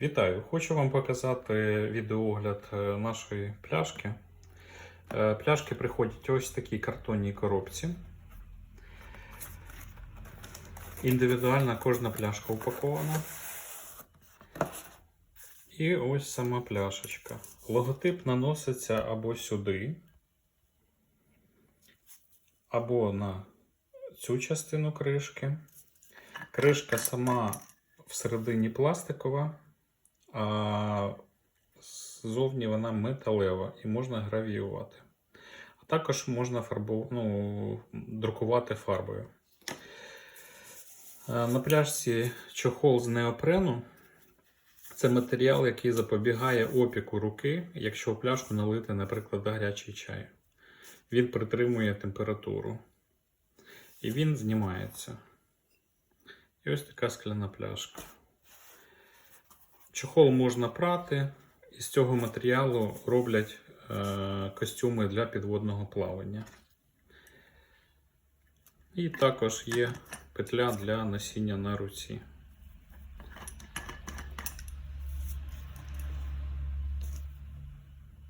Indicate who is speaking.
Speaker 1: Вітаю! Хочу вам показати відеоогляд е, нашої пляшки. Е, Пляшки приходять ось в такій картонній коробці. Індивідуальна кожна пляшка упакована. І ось сама пляшечка. Логотип наноситься або сюди, або на цю частину кришки. Кришка сама всередині пластикова, а ззовні вона металева і можна гравіювати. А також можна фарбу... ну, друкувати фарбою. Е, На пляшці чохол з неопрену. Це матеріал, який запобігає опіку руки, якщо в пляшку налити, наприклад, гарячий чай. Він притримує температуру. І він знімається. І ось така скляна пляшка. Чохол можна прати, і з цього матеріалу роблять е, костюми для підводного плавання. І також є петля для носіння на руці.